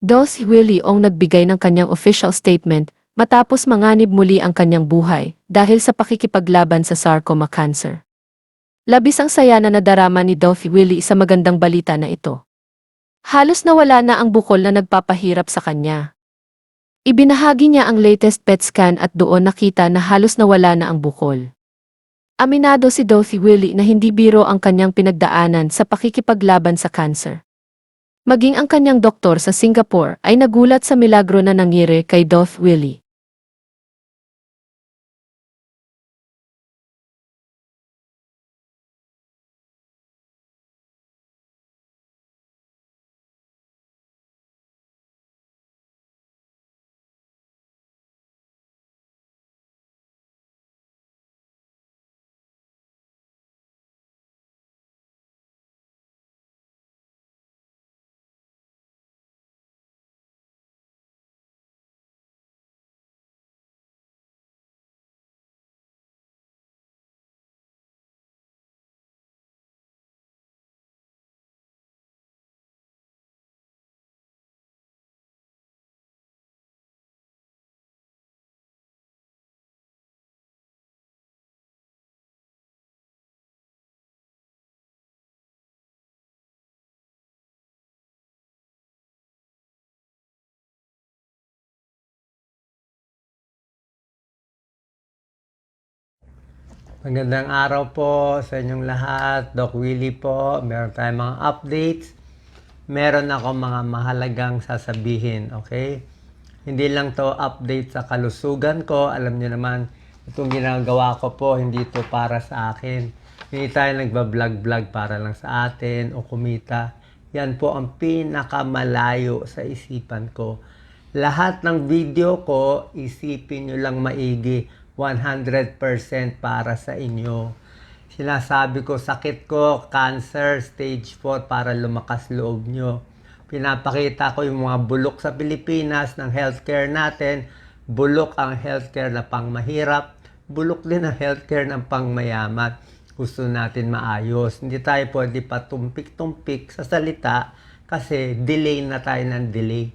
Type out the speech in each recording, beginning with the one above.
Dos Willie Ong nagbigay ng kanyang official statement matapos manganib muli ang kanyang buhay dahil sa pakikipaglaban sa sarcoma cancer. Labis ang saya na nadarama ni Dolph Willie sa magandang balita na ito. Halos nawala na ang bukol na nagpapahirap sa kanya. Ibinahagi niya ang latest PET scan at doon nakita na halos nawala na ang bukol. Aminado si Dolphy Willie na hindi biro ang kanyang pinagdaanan sa pakikipaglaban sa cancer. Maging ang kanyang doktor sa Singapore ay nagulat sa milagro na nangyari kay Dolph Willie. Magandang araw po sa inyong lahat. Doc Willie po. Meron tayong mga updates. Meron ako mga mahalagang sasabihin, okay? Hindi lang to update sa kalusugan ko. Alam niyo naman, itong ginagawa ko po, hindi to para sa akin. Hindi tayo nagbablog-vlog para lang sa atin o kumita. Yan po ang pinakamalayo sa isipan ko. Lahat ng video ko, isipin nyo lang maigi 100% para sa inyo. Sinasabi ko, sakit ko, cancer, stage 4 para lumakas loob nyo. Pinapakita ko yung mga bulok sa Pilipinas ng healthcare natin. Bulok ang healthcare na pang mahirap. Bulok din ang healthcare ng pang mayaman. Gusto natin maayos. Hindi tayo pwede patumpik-tumpik sa salita kasi delay na tayo ng delay.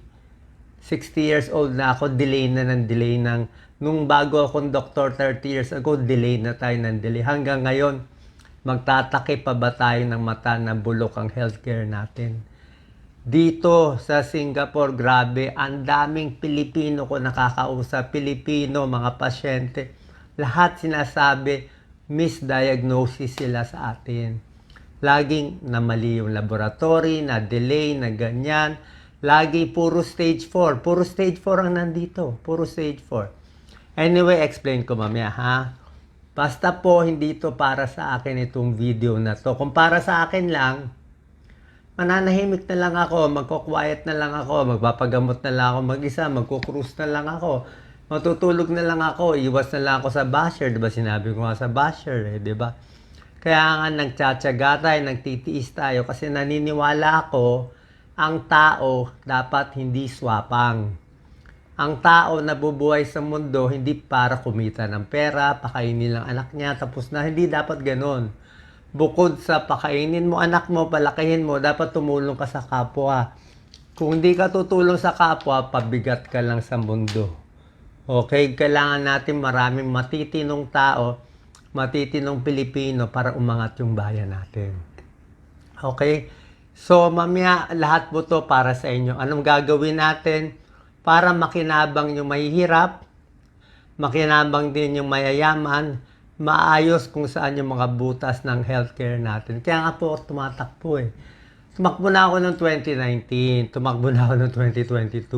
60 years old na ako, delay na ng delay ng nung bago akong doktor 30 years ago, delay na tayo ng delay. Hanggang ngayon, magtatake pa ba tayo ng mata na bulok ang healthcare natin? Dito sa Singapore, grabe, ang daming Pilipino ko nakakausap. Pilipino, mga pasyente. Lahat sinasabi, misdiagnosis sila sa atin. Laging na mali yung laboratory, na delay, na ganyan. Lagi puro stage 4. Puro stage 4 ang nandito. Puro stage 4. Anyway, explain ko mamaya ha. Basta po hindi ito para sa akin itong video na to. Kung para sa akin lang, mananahimik na lang ako, magko-quiet na lang ako, magpapagamot na lang ako mag-isa, magko-cruise na lang ako, matutulog na lang ako, iwas na lang ako sa basher, 'di ba? Sinabi ko nga sa basher, eh, 'di ba? Kaya nga nagtsatsaga tayo, nagtitiis tayo kasi naniniwala ako ang tao dapat hindi swapang. Ang tao na bubuhay sa mundo hindi para kumita ng pera, pakainin lang anak niya, tapos na hindi dapat ganon. Bukod sa pakainin mo anak mo, palakihin mo, dapat tumulong ka sa kapwa. Kung hindi ka tutulong sa kapwa, pabigat ka lang sa mundo. Okay, kailangan natin maraming matitinong tao, matitinong Pilipino para umangat yung bayan natin. Okay? So, mamaya lahat po to para sa inyo. Anong gagawin natin para makinabang yung mahihirap, makinabang din yung mayayaman, maayos kung saan yung mga butas ng healthcare natin. Kaya nga po tumatakbo eh. Tumakbo na ako noong 2019, tumakbo na ako noong 2022.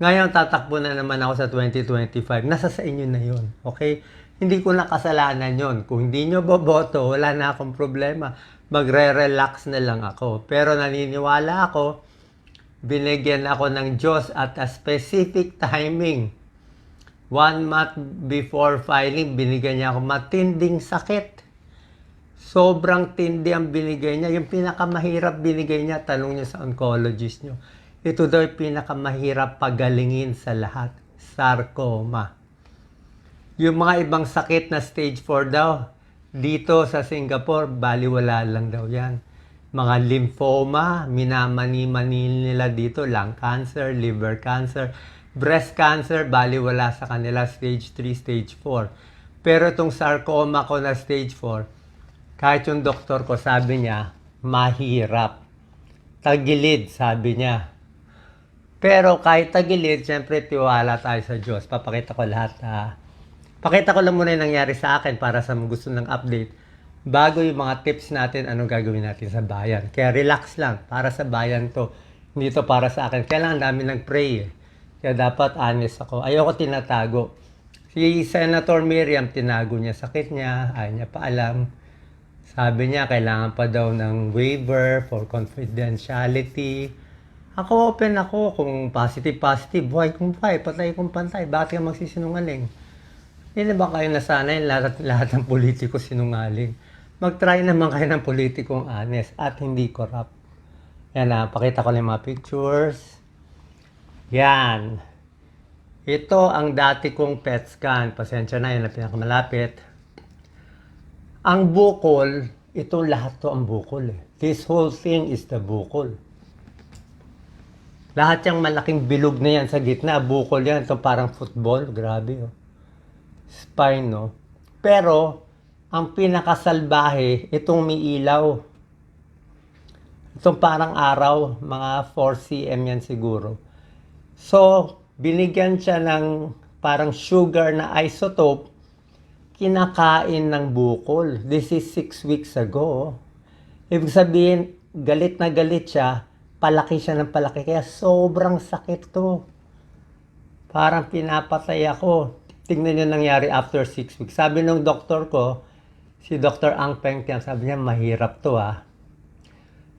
Ngayon, tatakbo na naman ako sa 2025. Nasa sa inyo na yun. Okay? Hindi ko na yun. Kung hindi nyo boboto, wala na akong problema. Magre-relax na lang ako. Pero naniniwala ako, binigyan ako ng Diyos at a specific timing. One month before filing, binigyan niya ako matinding sakit. Sobrang tindi ang binigay niya. Yung pinakamahirap binigay niya, tanong niya sa oncologist niyo. Ito daw yung pinakamahirap pagalingin sa lahat. Sarcoma. Yung mga ibang sakit na stage 4 daw, dito sa Singapore, baliwala lang daw yan. Mga lymphoma, minamani-mani nila dito, lung cancer, liver cancer, breast cancer, bali wala sa kanila stage 3, stage 4. Pero itong sarcoma ko na stage 4, kahit yung doktor ko sabi niya, mahirap. Tagilid, sabi niya. Pero kahit tagilid, syempre tiwala tayo sa Diyos. Papakita ko lahat. Ha? Pakita ko lang muna yung nangyari sa akin para sa gusto ng update. Bago yung mga tips natin, anong gagawin natin sa bayan. Kaya relax lang. Para sa bayan to. Hindi to para sa akin. Kaya lang ang dami nag-pray eh. Kaya dapat honest ako. Ayoko tinatago. Si Senator Miriam, tinago niya sakit niya. Ayaw niya pa alam. Sabi niya, kailangan pa daw ng waiver for confidentiality. Ako, open ako. Kung positive, positive. Buhay kung buhay. Patay kung pantay. Bakit ka magsisinungaling? Hindi ba kayo nasanay lahat, lahat ng politiko sinungaling? Mag-try naman kayo ng politikong honest at hindi corrupt. Yan na, pakita ko lang mga pictures. Yan. Ito ang dati kong PET scan. Pasensya na, yun ang pinakamalapit. Ang bukol, ito lahat to ang bukol eh. This whole thing is the bukol. Lahat yung malaking bilog na yan sa gitna, bukol yan. Ito parang football, grabe oh. Spine, no? Pero, ang pinakasalbahe, itong may ilaw. Itong parang araw, mga 4 cm yan siguro. So, binigyan siya ng parang sugar na isotope, kinakain ng bukol. This is 6 weeks ago. Ibig sabihin, galit na galit siya, palaki siya ng palaki. Kaya sobrang sakit to. Parang pinapatay ako. Tingnan niyo nangyari after 6 weeks. Sabi ng doktor ko, si Dr. Ang Peng Tiang, sabi niya, mahirap to ah.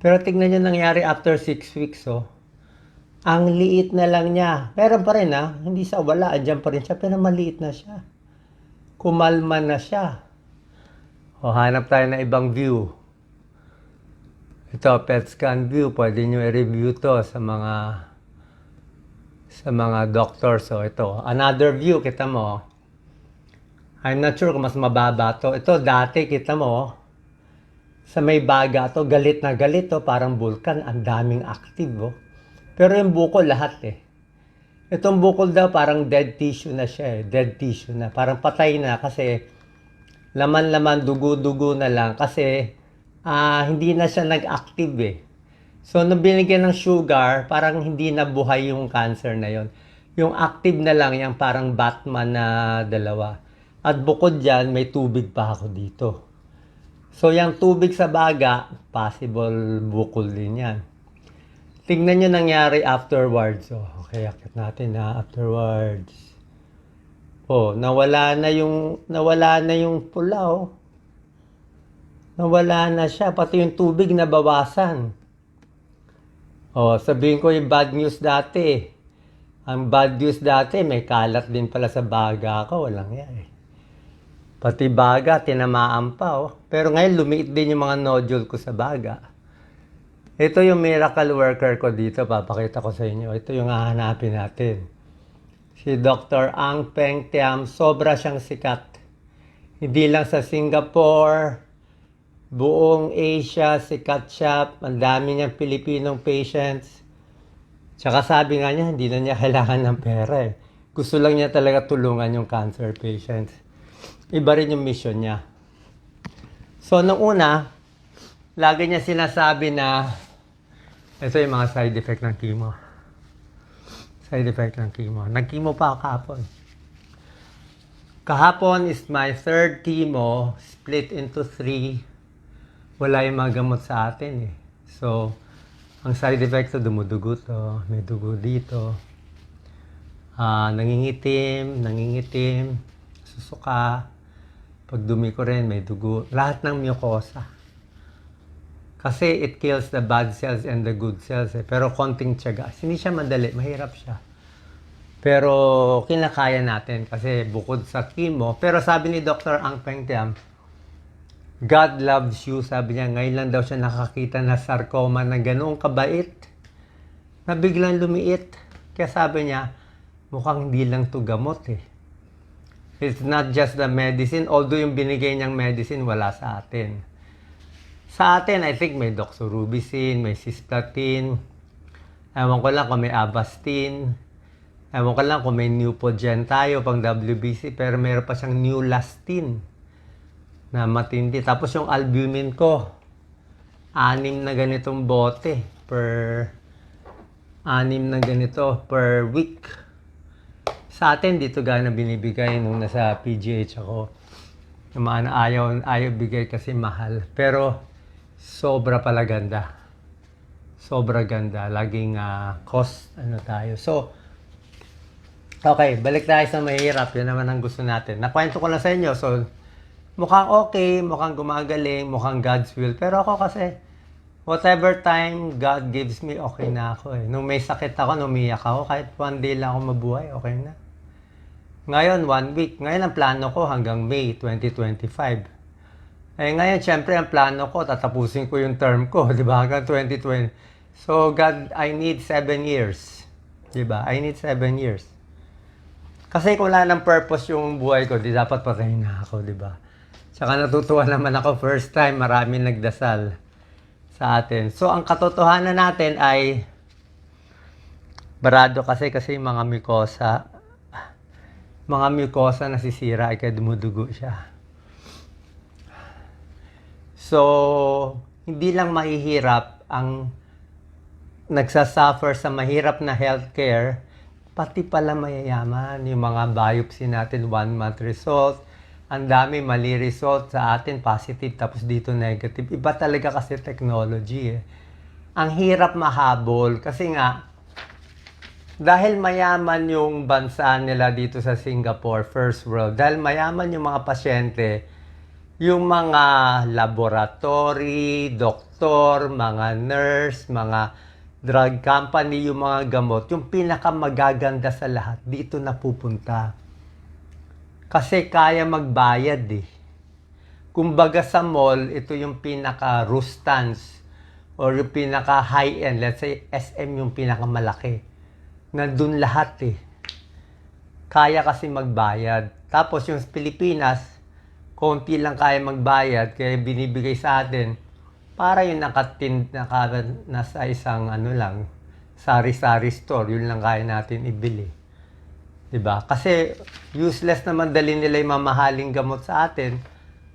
Pero tingnan niyo nangyari after 6 weeks oh. Ang liit na lang niya. Pero pa rin ah, hindi sa wala, andyan pa rin siya, pero maliit na siya. Kumalma na siya. O, hanap tayo ng ibang view. Ito, PET scan view. Pwede nyo i-review to sa mga sa mga doctors. So, ito. Another view, kita mo. I'm not sure kung mas mababa to. Ito, dati, kita mo. Sa may baga to, galit na galit to. Parang vulkan. Ang daming active, oh. Pero yung bukol, lahat eh. Itong bukol daw, parang dead tissue na siya eh. Dead tissue na. Parang patay na kasi laman-laman, dugo-dugo na lang. Kasi ah, hindi na siya nag-active eh. So, nung binigyan ng sugar, parang hindi na buhay yung cancer na yon. Yung active na lang, yung parang Batman na dalawa. At bukod dyan, may tubig pa ako dito. So, yung tubig sa baga, possible bukol din yan. Tingnan nyo nangyari afterwards. Oh, okay, akit natin na afterwards. Oh, nawala na yung nawala na yung pula. Nawala na siya pati yung tubig nabawasan. Oh, sabihin ko yung bad news dati. Ang bad news dati may kalat din pala sa baga ko, walang yan eh. Pati baga tinamaan pa oh. Pero ngayon lumiit din yung mga nodule ko sa baga. Ito yung miracle worker ko dito, papakita ko sa inyo. Ito yung hahanapin natin. Si Dr. Ang Peng Tiam, sobra siyang sikat. Hindi lang sa Singapore, buong Asia, sikat siya. Ang dami niyang Pilipinong patients. Tsaka sabi nga niya, hindi na niya kailangan ng pera eh. Gusto lang niya talaga tulungan yung cancer patients. Iba rin yung mission niya. So, nung una, lagi niya sinasabi na ito yung mga side effect ng chemo. Side effect ng chemo. Nag-chemo pa kahapon. Kahapon is my third chemo, split into three. Wala yung mga gamot sa atin eh. So, ang side effect to, dumudugo to, may dugo dito. Ah, nangingitim, nangingitim, susuka. Pag dumi ko rin, may dugo. Lahat ng mucosa. Kasi it kills the bad cells and the good cells eh. Pero konting tiyaga. Hindi siya madali, mahirap siya. Pero kinakaya natin kasi bukod sa chemo. Pero sabi ni Dr. Ang Peng Tiam, God loves you. Sabi niya, ngayon lang daw siya nakakita na sarcoma na ganoong kabait. Na biglang lumiit. Kaya sabi niya, mukhang hindi lang to gamot eh. It's not just the medicine, although yung binigay niyang medicine wala sa atin. Sa atin, I think may doxorubicin, may cisplatin. Ewan ko lang kung may Avastin. Ewan ko lang kung may Neupogen tayo pang WBC, pero meron pa siyang Neulastin na matindi. Tapos yung albumin ko, anim na ganitong bote per anim na ganito per week. Sa atin, dito gana binibigay nung nasa PGH ako. Yung mga ayaw, ayaw bigay kasi mahal. Pero, sobra pala ganda. Sobra ganda. Laging ah, cost, ano tayo. So, okay, balik tayo sa mahirap. Yan naman ang gusto natin. Nakwento ko lang sa inyo. So, mukhang okay, mukhang gumagaling, mukhang God's will. Pero ako kasi, whatever time God gives me, okay na ako eh. Nung may sakit ako, numiyak ako, kahit one day lang ako mabuhay, okay na. Ngayon, one week. Ngayon, ang plano ko hanggang May 2025. Eh, ngayon, syempre, ang plano ko, tatapusin ko yung term ko, di ba? Hanggang 2020. So, God, I need seven years. Di ba? I need seven years. Kasi kung wala ng purpose yung buhay ko, di dapat patayin na ako, di ba? Tsaka natutuwa naman ako first time, marami nagdasal sa atin. So, ang katotohanan natin ay barado kasi kasi mga mikosa, mga mucosa nasisira ay kaya dumudugo siya. So, hindi lang mahihirap ang nagsasuffer sa mahirap na healthcare, pati pala mayayaman. Yung mga biopsy natin, one month result, ang dami mali result sa atin, positive, tapos dito negative. Iba talaga kasi technology eh. Ang hirap mahabol kasi nga, dahil mayaman yung bansa nila dito sa Singapore, first world, dahil mayaman yung mga pasyente, yung mga laboratory, doktor, mga nurse, mga drug company, yung mga gamot, yung pinakamagaganda sa lahat, dito na pupunta. Kasi kaya magbayad eh. Kumbaga sa mall, ito yung pinaka Rustans or yung pinaka high-end. Let's say SM yung pinakamalaki. Nandun lahat eh. Kaya kasi magbayad. Tapos yung Pilipinas, konti lang kaya magbayad, kaya binibigay sa atin para yung nakatin, naka, nasa isang ano lang, sari-sari store, yun lang kaya natin ibili. 'Di ba? Kasi useless naman dali nila yung mamahaling gamot sa atin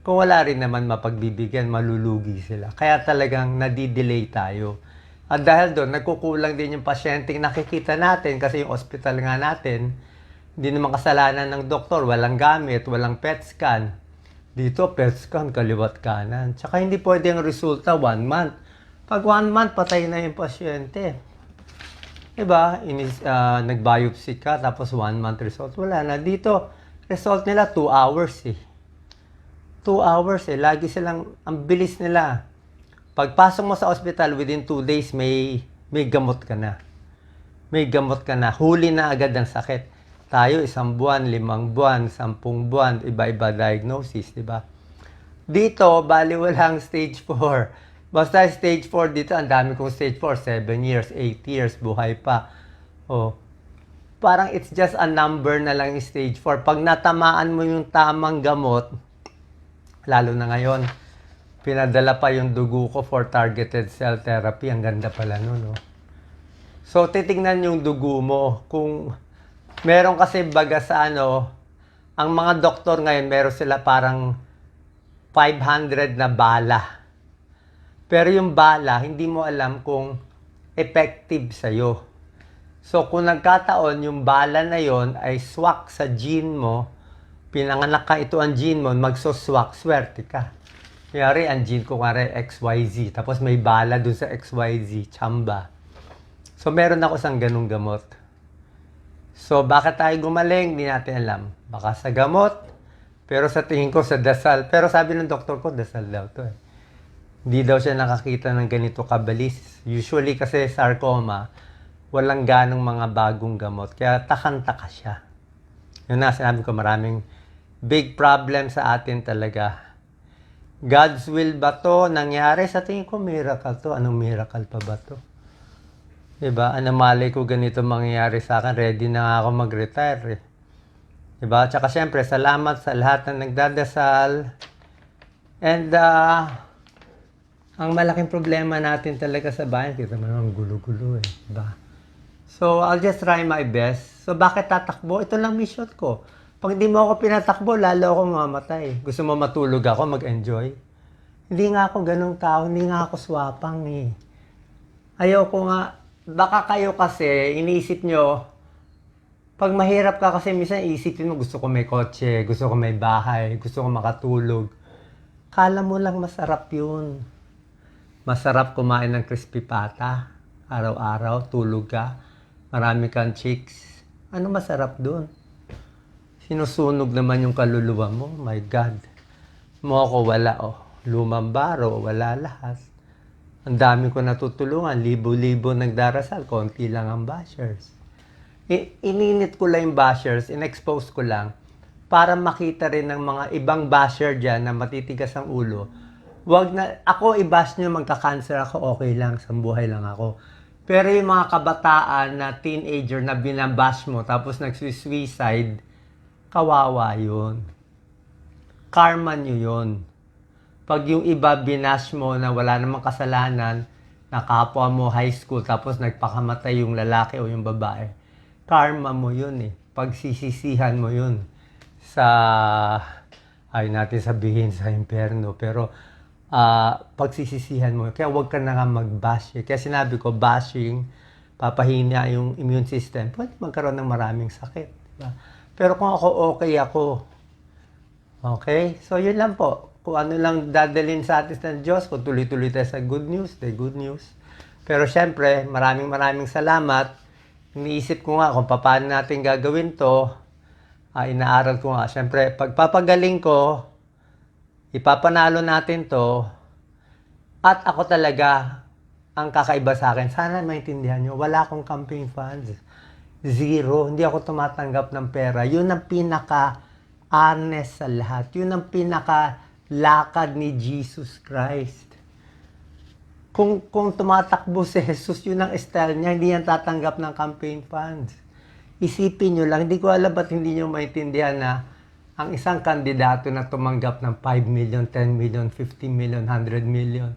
kung wala rin naman mapagbibigyan, malulugi sila. Kaya talagang nadidelay tayo. At dahil doon, nagkukulang din yung pasyenteng nakikita natin kasi yung hospital nga natin, hindi naman kasalanan ng doktor, walang gamit, walang PET scan. Dito, PET scan, kaliwat kanan. Tsaka hindi pwede ang resulta one month. Pag one month, patay na yung pasyente. Diba? Inis, ah, nag-biopsy ka, tapos one month result. Wala na. Dito, result nila 2 hours eh. 2 hours eh. Lagi silang, ang bilis nila. Pagpasok mo sa hospital, within 2 days, may, may gamot ka na. May gamot ka na. Huli na agad ang sakit. Tayo, isang buwan, limang buwan, sampung buwan, iba-iba diagnosis, di ba? Dito, bali walang stage 4. Basta stage 4 dito, ang dami kong stage 4, 7 years, 8 years, buhay pa. Oh. Parang it's just a number na lang yung stage 4. Pag natamaan mo yung tamang gamot, lalo na ngayon, pinadala pa yung dugo ko for targeted cell therapy. Ang ganda pala nun, no? So, titingnan yung dugo mo. Kung meron kasi baga sa ano, ang mga doktor ngayon, meron sila parang 500 na bala. Pero yung bala, hindi mo alam kung effective sa'yo. So, kung nagkataon, yung bala na yon ay swak sa gene mo, pinanganak ka ito ang gene mo, magsuswak, swerte ka. Kayari, ang gene ko nga XYZ, tapos may bala dun sa XYZ, chamba. So, meron ako isang ganung gamot. So, bakit tayo gumaling? Hindi natin alam. Baka sa gamot, pero sa tingin ko sa dasal. Pero sabi ng doktor ko, dasal daw to eh. Hindi daw siya nakakita ng ganito kabalis. Usually kasi sarcoma, walang ganong mga bagong gamot. Kaya takang-taka siya. Yun na, sinabi ko maraming big problem sa atin talaga. God's will ba to nangyari? Sa tingin ko, miracle to. Anong miracle pa ba to? Diba? Ano malay ko ganito mangyayari sa akin. Ready na ako mag-retire eh. Diba? Tsaka syempre, salamat sa lahat na nagdadasal. And uh, ang malaking problema natin talaga sa bayan, kita mo naman gulo-gulo eh, diba? So, I'll just try my best. So, bakit tatakbo? Ito lang mission ko. Pag hindi mo ako pinatakbo, lalo ako mamatay. Gusto mo matulog ako, mag-enjoy? Hindi nga ako ganong tao, hindi nga ako swapang eh. Ayoko nga, baka kayo kasi, iniisip nyo, pag mahirap ka kasi minsan isipin mo gusto ko may kotse, gusto ko may bahay, gusto ko makatulog. Kala mo lang masarap yun. Masarap kumain ng crispy pata. Araw-araw, tulog ka. Marami kang chicks. Ano masarap dun? Sinusunog naman yung kaluluwa mo. My God. Mo ako wala oh. Lumang baro, wala lahat. Ang dami ko natutulungan. Libo-libo nagdarasal. Konti lang ang bashers. I- ininit ko lang yung bashers. In-expose ko lang para makita rin ng mga ibang basher dyan na matitigas ang ulo. Wag na, ako i-bash nyo, magka-cancer ako, okay lang, sa buhay lang ako. Pero yung mga kabataan na teenager na binabash mo, tapos nag-suicide, kawawa yun. Karma nyo yun. Pag yung iba binash mo na wala namang kasalanan, na kapwa mo high school, tapos nagpakamatay yung lalaki o yung babae, karma mo yun eh. Pagsisisihan mo yun sa, ay natin sabihin sa impyerno, pero ah pagsisisihan mo. Kaya huwag ka na nga mag-bash. eh. Kaya sinabi ko, bashing, papahina yung immune system, pwede magkaroon ng maraming sakit. Diba? Pero kung ako okay ako, okay? So yun lang po. Kung ano lang dadalhin sa atin ng Diyos, kung tuloy-tuloy tayo sa good news, the good news. Pero syempre, maraming maraming salamat. Iniisip ko nga kung paano natin gagawin to. Ah, inaaral ko nga. Syempre, pagpapagaling ko, ipapanalo natin to. At ako talaga, ang kakaiba sa akin, sana maintindihan nyo, wala akong campaign funds. Zero. Hindi ako tumatanggap ng pera. Yun ang pinaka honest sa lahat. Yun ang pinaka lakad ni Jesus Christ. Kung, kung tumatakbo si Jesus, yun ang style niya, hindi yan tatanggap ng campaign funds. Isipin nyo lang, hindi ko alam ba't hindi nyo maintindihan na ang isang kandidato na tumanggap ng 5 million, 10 million, 50 million, 100 million,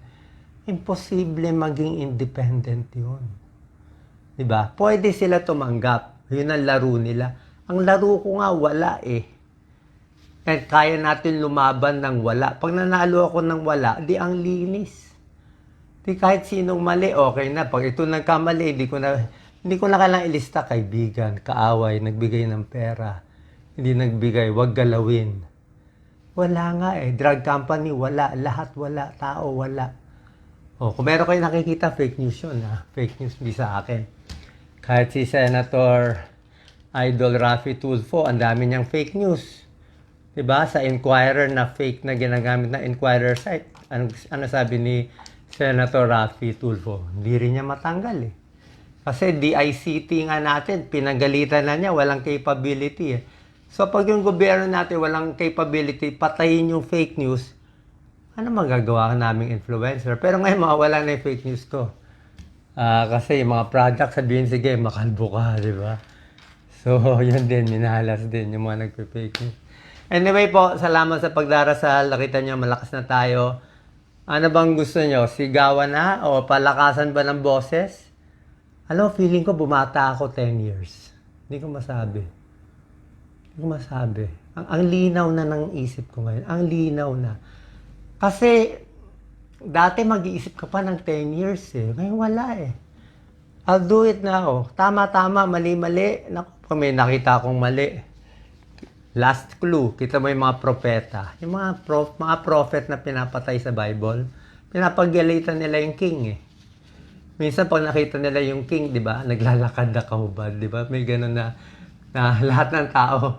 imposible maging independent yun. Di ba? Pwede sila tumanggap. Yun ang laro nila. Ang laro ko nga, wala eh. At kaya natin lumaban ng wala. Pag nanalo ako ng wala, di ang linis. Di kahit sinong mali, okay na. Pag ito nagkamali, hindi ko na, hindi ko na kailangang ilista kaibigan, kaaway, nagbigay ng pera. Hindi nagbigay, wag galawin. Wala nga eh. Drug company, wala. Lahat wala. Tao, wala. Oh, kung meron kayo nakikita, fake news yun. Ha? Fake news, di sa akin. Kahit si Senator Idol Rafi Tulfo, ang dami niyang fake news. 'Di ba Sa Inquirer na fake na ginagamit na Inquirer site. Ano, ano sabi ni Senator Rafi Tulfo? Hindi rin niya matanggal eh. Kasi DICT nga natin, pinagalitan na niya, walang capability eh. So pag yung gobyerno natin walang capability, patayin yung fake news, ano magagawa naming influencer? Pero ngayon mawala na yung fake news ko. Ah, kasi yung mga product sabihin, sige, makalbo ka, di ba? So, yun din, minahalas din yung mga nagpe-fake. Anyway po, salamat sa pagdarasal. Nakita nyo, malakas na tayo. Ano bang gusto nyo? Sigawan na? O palakasan ba ng boses? Alam feeling ko bumata ako 10 years. Hindi ko masabi. Hindi ko masabi. Ang, ang linaw na ng isip ko ngayon. Ang linaw na. Kasi, dati mag-iisip ka pa ng 10 years eh. Ngayon wala eh. I'll do it now. Tama-tama, mali-mali. Naku, may nakita akong mali. Last clue, kita mo yung mga propeta. Yung mga, prof, mga prophet na pinapatay sa Bible, pinapagalitan nila yung king eh. Minsan pag nakita nila yung king, di ba, naglalakad na kahubad, di ba? May ganun na, na lahat ng tao,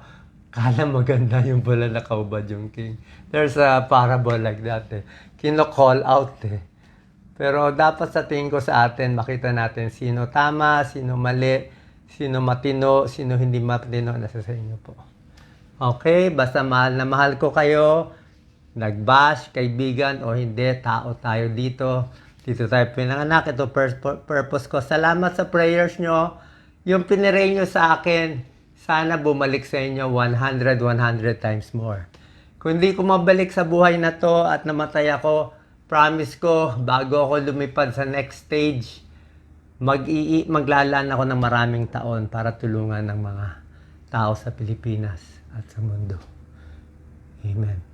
kala maganda yung pala na kahubad yung king. There's a parable like that eh. Kino-call out eh. Pero dapat sa tingin ko sa atin, makita natin sino tama, sino mali, sino matino, sino hindi matino, nasa sa inyo po. Okay, basta mahal na mahal ko kayo, nag-bash, kaibigan o hindi, tao tayo dito. Dito tayo pinanganak, ito pur- pur- purpose ko. Salamat sa prayers nyo. Yung piniray nyo sa akin, sana bumalik sa inyo 100, 100 times more. Kung hindi ko mabalik sa buhay na to at namatay ako, promise ko, bago ako lumipad sa next stage, mag maglalaan ako ng maraming taon para tulungan ng mga tao sa Pilipinas at sa mundo. Amen.